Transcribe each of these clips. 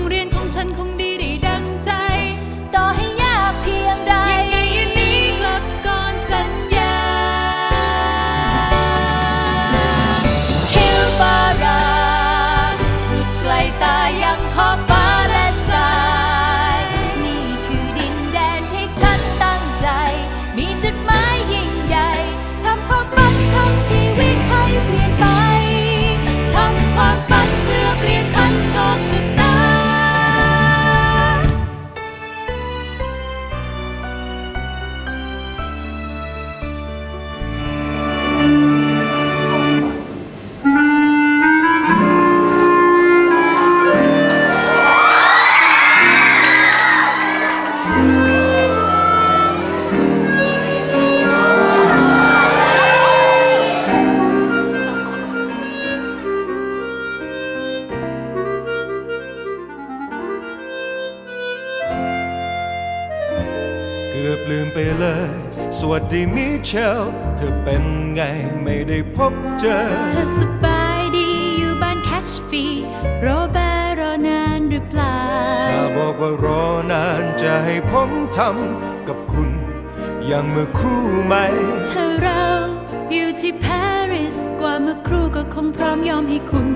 นของฉันคงดีได้ดังใจ ต่อให้ยากเพียงใดยังไงยันนี้กลับก่อนสัญญา ฮิลฟารา สุดไกลตายังขอบฟ้า มไปเลย สวัสดีมิเชล เธอเป็นไงไม่ได้พบเจอ เธอสบายดีอยู่บ้านแคชฟีรอแบรอนานหรือเปล่า ถ้าบอกว่ารอนานจะให้ผมทำกับคุณ อย่างเมื่อครู่ไหม เธอเราอยู่ที่ปารีสกว่าเมื่อครู่ก็คงพร้อมยอมให้คุณ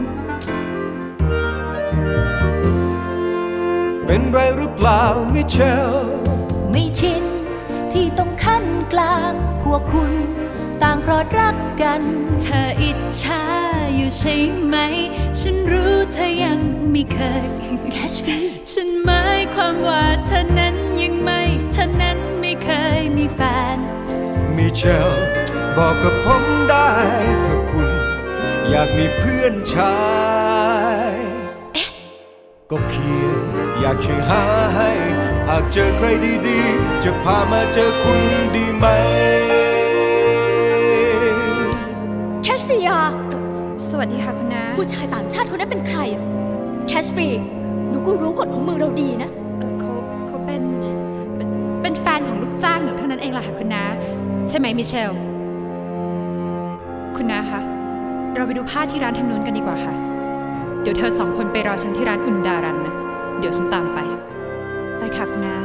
เป็นไรหรือเปล่ามิเชล ไม่ชิน ที่ต้องขั้นกลาง พวกคุณต่างเพราะรักกัน เธออิจฉาอยู่ใช่ไหม ฉันรู้เธอยังไม่เคยแคชฟีฉันหมายความว่าเธอนั้นยังไม่เธอนั้นไม่เคยมีแฟน มิเชลบอกกับผมได้ถ้าคุณ อยากมีเพื่อนชาย ก็เพียงอยากช่วยหาให้ หากเจอใครดีๆ จะพามาเจอคุณดีไหม แคชฟียา สวัสดีค่ะคุณนาผู้ชายต่างชาติคนนั้นเป็นใครอะแคชฟีหนูก็รู้กฎของมือเราดีนะ เออเขาเขาเป็นเป็นเป็นแฟนของลูกจ้างหนูเท่านั้นเองล่ะค่ะคุณนาใช่ไหมมิเชล คุณนาคะ เราไปดูผ้าที่ร้านทางนู้นกันดีกว่าค่ะ เดี๋ยวเธอสองคนไปรอฉันที่ร้านอุนดารันนะ เดี๋ยวฉันตามไป ไปค่ะคุณนา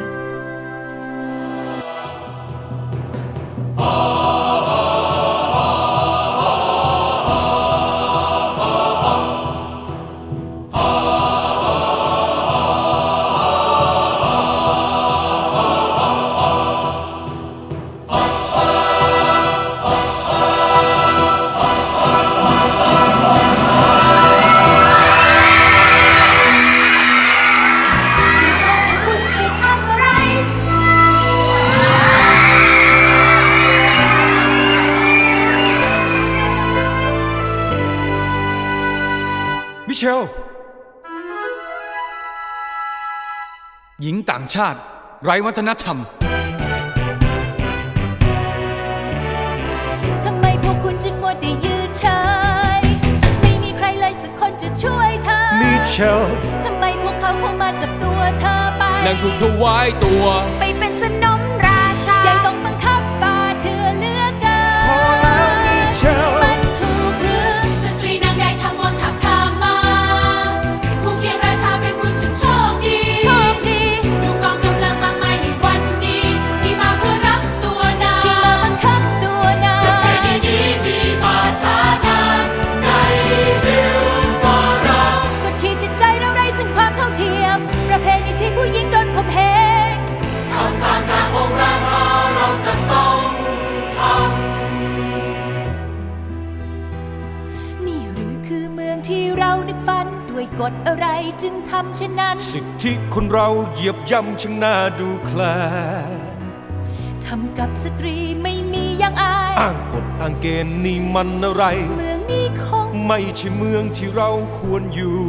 ชล หญิงต่างชาติ ไร้วัฒนธรรม ทำไมพวกคุณจึงมัวแต่ยืนเฉยไม่มีใครเลยสักคนจะช่วยเธอ มิเชล ทำไมพวกเขาเข้ามาจับตัวเธอไป นางถูกถวายตัว ไปเป็นสน ที่เรานึกฝัน ด้วยกฎอะไรจึงทำเช่นนั้น สิทธิคนเราเหยียบย่ำช่างน่าดูแคลนทำกับสตรีไม่มีอย่างอาย อ้างกฎอ้างเกณฑ์นี่มันอะไร เมืองนี้คง ไม่ใช่เมืองที่เราควรอยู่